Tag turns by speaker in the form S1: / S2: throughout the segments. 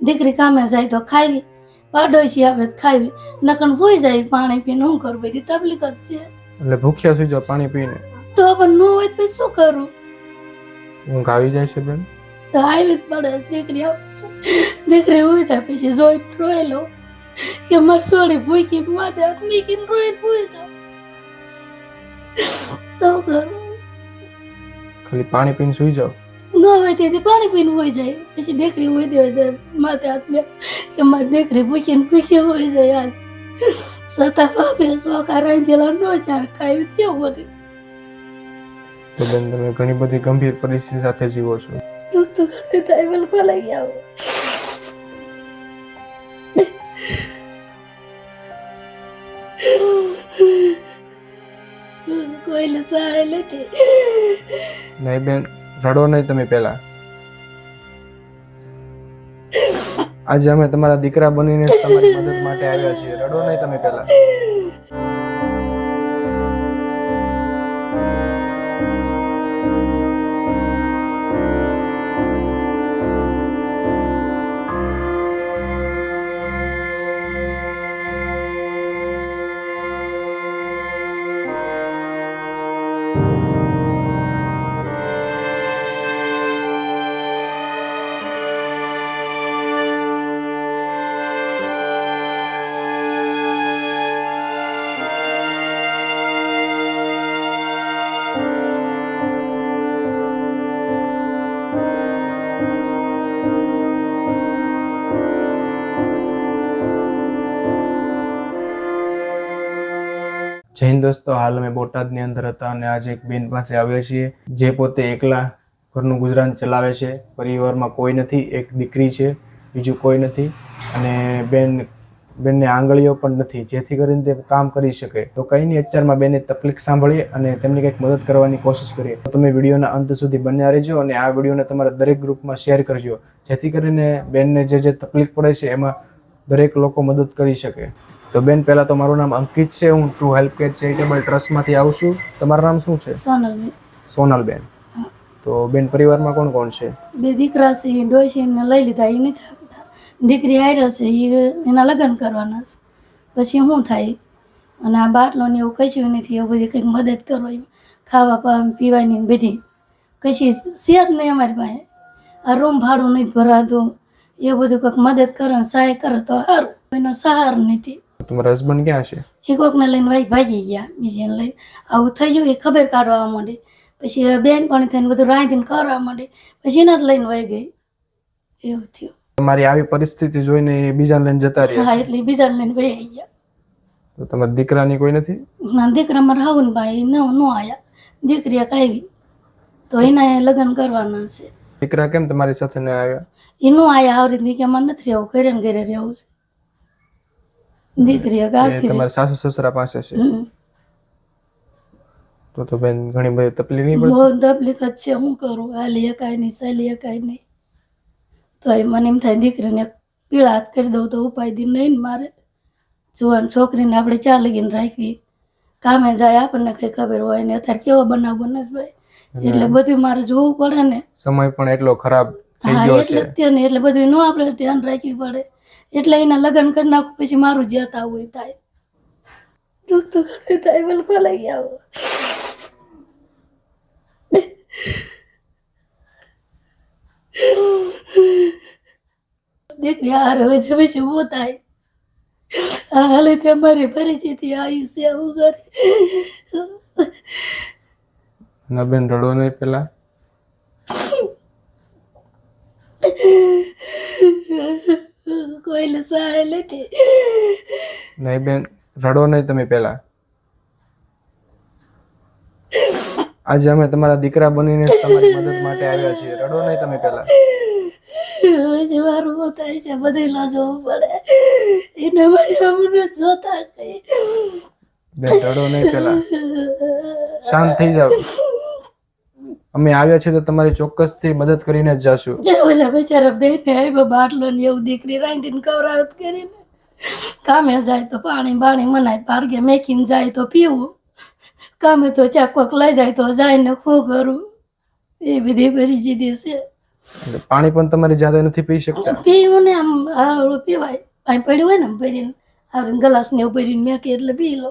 S1: દીકરી કામે જાય તો ખાવી પાડોશી આવે તો ખાવી નકન હોઈ જાય પાણી પીને શું કરું? બધી તકલીફ જ છે.
S2: એટલે ભૂખ્યા સુઈ જાવ પાણી પીને.
S1: તો પણ ન હોય તો શું કરું?
S2: ઊંઘ આવી જાય છે બેન?
S1: તો આવી જ પડે દીકરી દીકરી હોય જાય પછી જોઈ રોઈ લો કે મારી સોળી ભૂકી માથે મીકી રોઈ ભૂઈ જાઉં. તો કરું.
S2: ખાલી પાણી પીને સુઈ જાઓ?
S1: ન હોય તેથી પાણી પીને હોય જાય. પછી દીકરી હોય તે હોય તો માથે હાથ કે મારી દીકરી ભૂખીને ભૂખી હોય જાય આજ. સતા બાપે સોખા રહી દેલા નો ચાર ખાઈ કેવું બધું?
S2: તો બેન તમે ઘણી બધી ગંભીર પરિસ્થિતિ સાથે જીવો છો.
S1: દુઃખ તો ઘણું થાય બિલકુલ ભલાઈ ગયા કોઈને સહાય નથી.
S2: નહીં બેન રડો નહીં તમે પહેલા. આજે અમે તમારા દીકરા બનીને તમારી મદદ માટે આવ્યા છીએ. રડો નહીં તમે પહેલા. હિન્દ દોસ્તો, હાલ અમે બોટાદની અંદર હતા અને આજે એક બેન પાસે આવ્યા છીએ, જે પોતે એકલા ઘરનું ગુજરાન ચલાવે છે, પરિવારમાં કોઈ નથી, એક દીકરી છે, બીજું કોઈ નથી અને બેન, બેનને આંગળીઓ પણ નથી, જેથી કરીને તે કામ કરી શકે. તો કંઈ નહીં, અત્યારમાં બેને તકલીફ સાંભળીએ અને તેમની કંઈક મદદ કરવાની કોશિશ કરીએ. તો તમે વિડીયોના અંત સુધી બન્યા રહેજો અને આ વિડીયોને તમારા દરેક ગ્રુપમાં શેર કરજો, જેથી કરીને બેનને જે જે તકલીફ પડે છે, એમાં દરેક લોકો મદદ કરી શકે. તો બેન પહેલા તો મારું નામ અંકિત છે હું ટ્રુ હેલ્પ કેર ચેરિટેબલ ટ્રસ્ટમાંથી આવું છું. તમારું નામ શું છે?
S1: સોનલ
S2: સોનલ બેન તો બેન પરિવારમાં કોણ કોણ છે?
S1: બે દીકરા છે એ છે એને લઈ લીધા એ નથી દીકરી હારે છે એ એના લગ્ન કરવાના છે. પછી શું થાય? અને આ બાટલોને એવું કશું નથી એવું બધી કંઈક મદદ કરો એમ. ખાવા પાવા પીવાની બધી. કશી સેહત નહીં અમારી પાસે. આ રૂમ ભાડું નથી ભરાતું. એ બધું કંઈક મદદ કરે સહાય કરે તો સારું. એનો સહાર નથી.
S2: તમારા હસબન્ડ ક્યાં છે?
S1: એ કોકને લઈને ભાઈ ભાગી ગયા બીજીને લઈને. આવું થઈ ગયું એ ખબર કાઢવા માંડી. પછી બેન પણ થઈને બધું રાંધીને કરવા માંડી. પછી એના જ લઈને વહી ગઈ. એવું થયું.
S2: તમારી આવી પરિસ્થિતિ જોઈને એ બીજાને લઈને જતા રહ્યા?
S1: હા એટલે બીજાને લઈને વહી ગયા.
S2: તો તમારા દીકરાની કોઈ નથી?
S1: ના દીકરા મારા હાવું ને ભાઈ ન ન આયા. દીકરી એક આવી. તો એના લગ્ન કરવાના છે.
S2: દીકરા કેમ તમારી સાથે ન આવ્યા?
S1: એ નો આયા આવી રીતે કે અમારે નથી રહેવું ઘરે ને ઘરે રહેવું છે. દીકરી રહી.
S2: તમારા સાસુ સસરા પાસે છે. તો તો બેન ઘણી બધી તકલીફ નહીં પડે
S1: બહુ તકલીફ જ છે હું કરું? હાલી એકાય નહીં સાલી એકાય નહીં. તો એ મને એમ થાય દીકરીને પીળા હાથ કરી દઉં તો ઉપાય દી નહીં ને મારે. જુવાન છોકરીને આપણે ચા લગીને રાખવી કામે જાય આપણને કઈ ખબર હોય ને અત્યારે કેવો બનાવ બને ભાઈ? એટલે બધું મારે જોવું પડે ને.
S2: સમય પણ એટલો ખરાબ થઈ
S1: હા
S2: ગયો
S1: એટલે
S2: છે
S1: એટલે બધું ન આપણે ધ્યાન રાખવી પડે. એટલે એના લગ્ન કરી નાખું પછી મારું જતા હોય થાય દુઃખ તો ઘણું થાય બિલકુલ લઈ આવો દીકરી હાર હોય છે પછી બહુ થાય. આ હાલે તે અમારી પરિસ્થિતિ આવ્યું છે આવું કરે
S2: ના બેન રડો નહીં પેલા?
S1: સહાય
S2: નહીં બેન રડો નહીં તમે પહેલા. આજે અમે તમારા દીકરા બનીને તમારી મદદ માટે આવ્યા છીએ. રડો નહીં તમે પહેલા.
S1: પછી મારું બહુ થાય છે બધે લો જોવું પડે. એને મારી અમને જોતા કઈ
S2: બેન રડો નહીં પહેલા. શાંત થઈ જાવ અમે આવ્યા છીએ તો તમારી ચોક્કસથી મદદ કરીને જ જાશું.
S1: ઓલા બેચારા બેને આવ્યો બાટલો ને એવું દીકરી રાંધીને કવરાવત કરીને. કામે જાય તો પાણી બાણી મનાય પાડગે મેકીને જાય તો પીવું. કામે તો ચા કોક લઈ જાય તો જાય ને શું કરું. એ બધી ભરી જીધી
S2: છે પાણી પણ તમારી જાતે નથી પી શકતા?
S1: પીવું ને આમ આ પીવાય. અહીં પડ્યું હોય ને આમ ભરીને આપણે ગ્લાસ ને એવું ભરીને મેકે એટલે પી લો.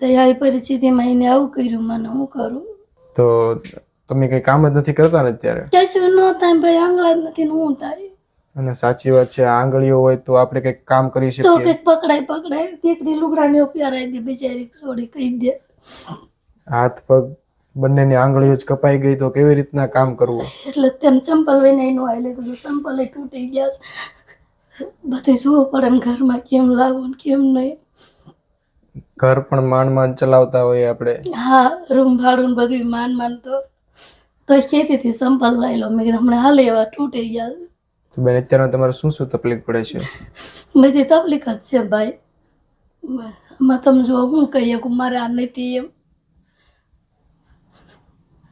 S1: તો આ પરિસ્થિતિમાં એને આવું કર્યું મને હું કરું?
S2: તો તમે કઈ કામ જ નથી કરતા ને અત્યારે?
S1: કશું ન થાય ભાઈ આંગળા જ નથી ને હું થાય.
S2: અને સાચી વાત છે આંગળીઓ હોય તો આપણે કંઈક કામ કરી
S1: તો
S2: શકીએ.
S1: કંઈક પકડાય પકડાય. દીકરી લુગડા ઉપયારાઈ દે બિચારી છોડી કહી દે.
S2: હાથ પગ બંનેની આંગળીઓ જ કપાઈ ગઈ તો કેવી રીતના કામ કરવું?
S1: એટલે તેમ ચંપલ લઈને એનું આવેલે કીધું ચંપલ તૂટી ગયા છે. બધે જોવું પડે ને ઘરમાં કેમ લાવવું કેમ નહીં.
S2: ઘર પણ માંડ માંડ ચલાવતા હોઈએ આપણે.
S1: હા રૂમ ભાડું બધું માન માન તો તો કહેતી હતી ચંપલ લઈ લો. મેં કીધું હમણાં હાલે એવા તૂટી ગયા.
S2: તો બેન અત્યારમાં તમારે શું શું તકલીફ પડે છે?
S1: બધી તકલીફ જ છે ભાઈ. આમાં તમે જો હું કહીએ કે મારે આ નથી એમ.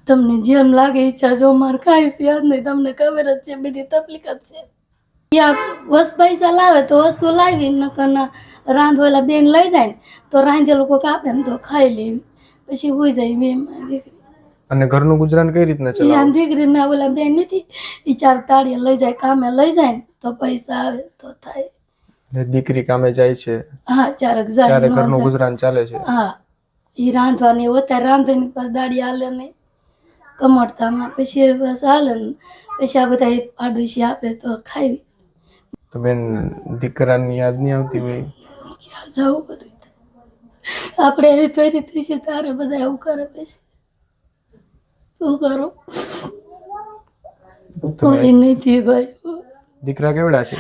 S1: તમને જેમ લાગે ઈચ્છા જો મારે કાંઈ છે યાદ નહીં તમને ખબર જ છે બધી તકલીફ જ છે. ત્યાં વસ્ત પૈસા લાવે તો વસ્તુ લાવી નકર ના રાંધવાલા બેન લઈ જાય ને તો રાંધેલું કોઈક આપે ને તો ખાઈ લેવી. પછી હોઈ જાય બેન દીકરી
S2: અને ઘરનું ગુજરાન કઈ રીતના
S1: એ
S2: યાન
S1: દીકરી ના બોલા બેન નથી વિચાર ચાર તાળીએ લઈ જાય કામે લઈ જાય ને તો પૈસા આવે તો થાય.
S2: એટલે દીકરી કામે જાય છે
S1: હા ચારક જાય
S2: ત્યારે ઘરનું ગુજરાન ચાલે છે.
S1: હા એ રાંધવાની હોતા રાંધવાની પછી દાડી હાલે નહીં. કમરતામાં પછી બસ હાલે ને પછી આ બધા પાડોશી આપે તો ખાવી
S2: તો બેન દીકરાની યાદ નહીં આવતી હોય
S1: ક્યાં જવું બધું? આપણે એવી તૈયારી થઈ છે તારે બધા એવું કરે પછી. શું કરો? કોઈ નથી ભાઈ.
S2: દીકરા કેવડા છે?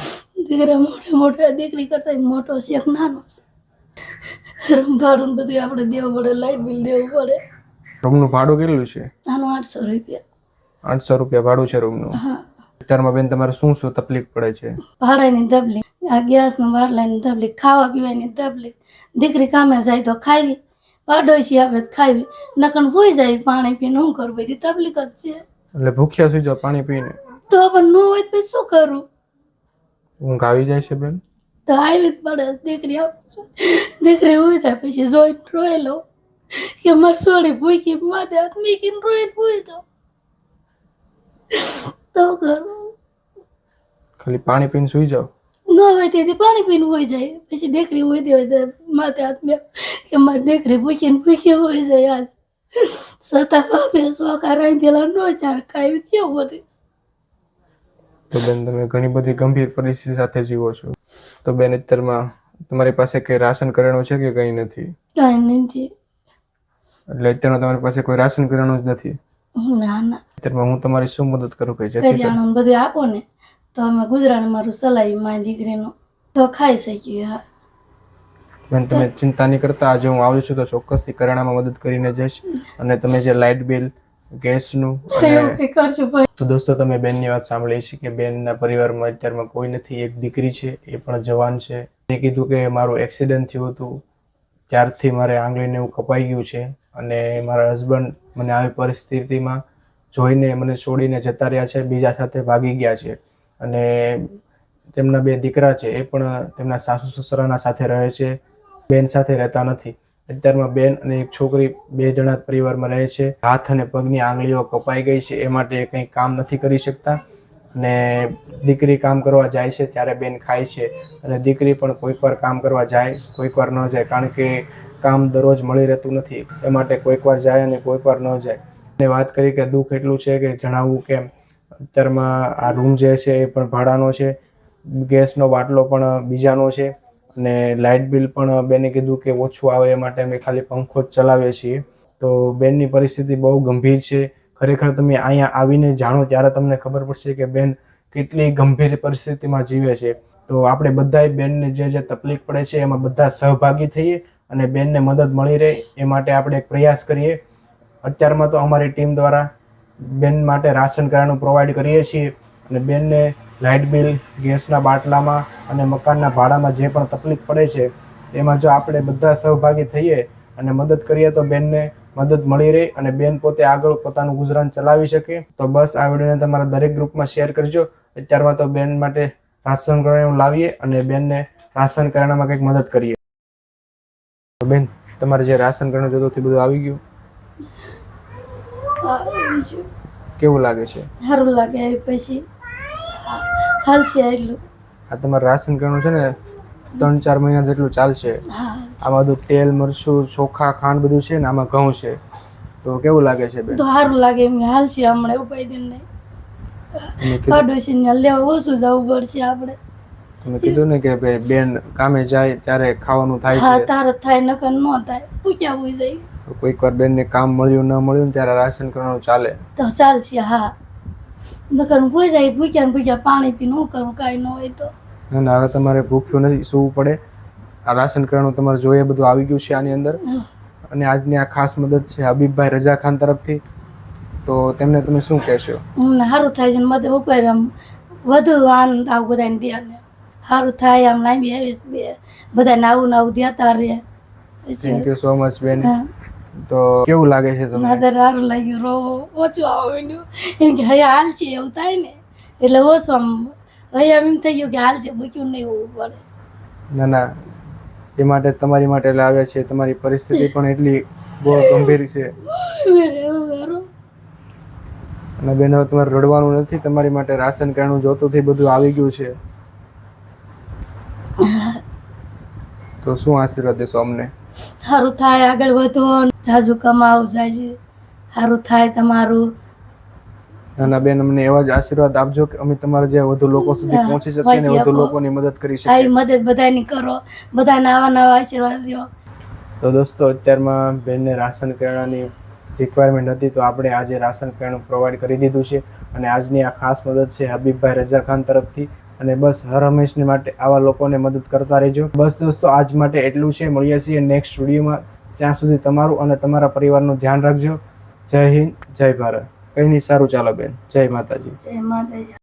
S1: દીકરા મોટે મોટા દીકરી કરતા મોટો છે એક નાનો છે. રંભાડું બધું આપણે દેવું પડે લાઇટ બિલ દેવું પડે.
S2: રૂમનું ભાડું કેટલું છે?
S1: આનું આઠસો રૂપિયા.
S2: આઠસો રૂપિયા ભાડું છે રૂમનું? અત્યારમાં બેન તમારે શું શું તકલીફ પડે છે?
S1: ભાડાની તકલીફ આ ગેસનું વાટલાની તકલીફ ખાવા પીવાની તકલીફ. દીકરી કામે જાય તો ખાવી. પાડોશી આપે તો ખાવી નકણ હોઈ જાય પાણી પીને શું કરું? બધી તકલીફ જ છે.
S2: એટલે ભૂખ્યા સુઈ જાવ પાણી પીને.
S1: તો પણ ન હોય તો પછી શું કરું?
S2: ઊંઘ આવી જાય છે બેન?
S1: તો આવી જ પડે. દીકરી દીકરી હોય જાય પછી જોઈને રોઈ લો કે મારી સોળી ભૂખી માથે હાથ મીકીને રોઈને ભૂઈ જાઉં. તો કરું.
S2: ખાલી પાણી પીને સુઈ જાવ
S1: ન હોય તેથી પાણી પીને હોઈ જાય. પછી દીકરી હોય તે હોય માથે હાથ મેં કે મારી દીકરી ભૂખીને ભૂખી હોઈ જાય આજ સતા બાપે સોખા રાંધેલા નો ચાર ખાઈ કેવું બધું.
S2: તો બેન તમે ઘણી બધી ગંભીર પરિસ્થિતિ સાથે જીવો છો. તો બેન અત્યારમાં તમારી પાસે કઈ રાશન કરેણું છે કે કઈ નથી?
S1: કાંઈ નથી.
S2: એટલે અત્યારમાં તમારી પાસે કોઈ રાશન કરેણું જ નથી?
S1: ના ના.
S2: અત્યારમાં હું તમારી શું મદદ કરું કે જેથી કરી-
S1: કરિયાણું બધું આપો ને તો અમે ગુજરાન મારું સલાઈ મારી દીકરીનું તો ખાઈ શકીએ હા.
S2: બેન તમે ચિંતા નહીં કરતા. આજે હું આવું છું તો ચોક્કસથી કરિયાણામાં મદદ કરીને જઈશ અને તમે જે લાઇટ બિલ ગેસનું તો દોસ્તો તમે બેનની વાત સાંભળી છે કે બેનના પરિવારમાં અત્યારમાં કોઈ નથી એક દીકરી છે એ પણ જવાન છે. મેં કીધું કે મારું એક્સિડન્ટ થયું હતું ત્યારથી મારે આંગળીને એવું કપાઈ ગયું છે અને મારા હસબન્ડ મને આવી પરિસ્થિતિમાં જોઈને મને છોડીને જતા રહ્યા છે બીજા સાથે ભાગી ગયા છે. અને તેમના બે દીકરા છે એ પણ તેમના સાસુ સસરાના સાથે રહે છે. બેન સાથે રહેતા નથી. અત્યારમાં બેન અને એક છોકરી બે જણા પરિવારમાં રહે છે. હાથ અને પગની આંગળીઓ કપાઈ ગઈ છે. એ માટે કંઈ કામ નથી કરી શકતા. અને દીકરી કામ કરવા જાય છે ત્યારે બેન ખાય છે. અને દીકરી પણ કોઈક વાર કામ કરવા જાય, કોઈક વાર ન જાય, કારણ કે કામ દરરોજ મળી રહેતું નથી. એ માટે કોઈક વાર જાય અને કોઈક વાર ન જાય. અને વાત કરી કે દુઃખ એટલું છે કે જણાવવું કેમ? અત્યારમાં આ રૂમ જે છે એ પણ ભાડાનો છે. ગેસનો બાટલો પણ બીજાનો છે. અને લાઇટ બિલ પણ બેને કીધું કે ઓછું આવે એ માટે અમે ખાલી પંખો જ ચલાવીએ છીએ. તો બેનની પરિસ્થિતિ બહુ ગંભીર છે. ખરેખર તમે અહીંયા આવીને જાણો ત્યારે તમને ખબર પડશે કે બેન કેટલી ગંભીર પરિસ્થિતિમાં જીવે છે. તો આપણે બધાય બેનને જે જે તકલીફ પડે છે એમાં બધા સહભાગી થઈએ અને બેનને મદદ મળી રહે એ માટે આપણે એક પ્રયાસ કરીએ. અત્યારમાં તો અમારી ટીમ દ્વારા બેન માટે રાશન કાર્ડનું પ્રોવાઈડ કરીએ છીએ અને બેનને લાઇટ બિલ ગેસના બાટલામાં અને મકાનના ભાડામાં જે પણ તકલીફ પડે છે એમાં જો આપણે બધા સહભાગી થઈએ અને મદદ કરીએ તો બેનને મદદ મળી રહે અને બેન પોતે આગળ પોતાનું ગુજરાન ચલાવી શકે તો બસ આ વિડીયોને તમારા દરેક ગ્રુપમાં શેર કરજો. અત્યારમાં તો બેન માટે રાશન કરિયાણું લાવીએ અને બેનને રાશન કરિયાણામાં કંઈક મદદ કરીએ. તો બેન તમારે જે રાશન કરિયાણું જોતું તે બધું આવી ગયું? કેવું લાગે છે?
S1: સારું લાગે પછી. હાલ છે એટલું.
S2: આ તમારું રાશન કાર્ડનું છે ને ત્રણ ચાર મહિના જેટલું ચાલશે. આમાં બધું તેલ મરચું ચોખા ખાંડ બધું છે ને આમાં ઘઉં છે. તો કેવું લાગે છે બેન?
S1: તો સારું લાગે એમ હાલ છે હમણાં ઉપાય દિન નહીં.
S2: તમે
S1: ને લેવા ઓછું જવું પડશે આપણે.
S2: મેં કીધું ને કે ભાઈ બેન કામે જાય ત્યારે ખાવાનું થાય છે.
S1: તાર થાય નકર ન થાય. પૂછ્યા હોય જાય
S2: કોઈક વાર બેનને કામ મળ્યું ન મળ્યું ત્યારે રાશન કરવાનું ચાલે.
S1: તો ચાલશે હા. નકર પૂછ જાય પૂછ્યા ભૂખ્યા પૂછ્યા પાણી પીને હું કરું કાંઈ ન હોય તો.
S2: ના ના હવે તમારે ભૂખ્યું નથી સૂવું પડે. આ રાશન કાર્ડનું તમારે જોઈએ બધું આવી ગયું છે આની અંદર. અને આજની આ ખાસ મદદ છે હબીબભાઈ રજા ખાન તરફથી. તો તેમને તમે શું કહેશો?
S1: હું સારું થાય છે મદદ ઉપર આમ વધુ આનંદ આવું બધાને ધ્યાન સારું થાય આમ લાંબી આવી દે. બધાને આવું ને આવું દેતા રહે.
S2: થેન્ક યુ સો મચ બેન.
S1: હા.
S2: તો કેવું લાગે છે તમને?
S1: નાદર સારું લાગ્યું રોવો ઓછું આવવાનું એમ કે હવે હાલ છે એવું થાય ને. એટલે ઓછું આમ હવે એમ થઈ ગયું કે હાલ છે મૂક્યું નહીં હોવું પડે.
S2: ના ના. એ માટે તમારી માટે લાવ્યા છે. તમારી પરિસ્થિતિ પણ એટલી બહુ ગંભીર છે. અને બેન તમારે રડવાનું નથી? તમારી માટે રાશન કાર્ડનું જોતું થી બધું આવી ગયું છે. તો શું આશીર્વાદ દેશો અમને?
S1: સારું થાય આગળ વધો. જાજુ કમાવ જાય સારું થાય તમારું.
S2: નાના બેન અમને એવા જ આશીર્વાદ આપજો કે અમે તમારા જે વધુ લોકો સુધી પહોંચી શકીએ
S1: અને
S2: વધુ લોકોની મદદ કરી શકીએ.
S1: આવી મદદ બધાની કરો. બધા નવા નવા આશીર્વાદ દો
S2: તો દોસ્તો અત્યારમાં બેનને રાશન કિરણાની રિક્વાયરમેન્ટ હતી તો આપણે આજે રાશન કિરણ પ્રોવાઈડ કરી દીધું છે. અને આજની આ ખાસ મદદ છે હબીબભાઈ રજા ખાન તરફથી. અને બસ હર હંમેશને માટે આવા લોકોને મદદ કરતા રહેજો. બસ દોસ્તો આજ માટે એટલું છે. મળીએ છીએ નેક્સ્ટ વિડીયોમાં ત્યાં સુધી તમારું અને તમારા પરિવારનું ધ્યાન રાખજો. જય હિન્દ, જય ભારત. કંઈ નહીં, સારું ચાલો બેન. જય માતાજી.
S1: જય માતાજી.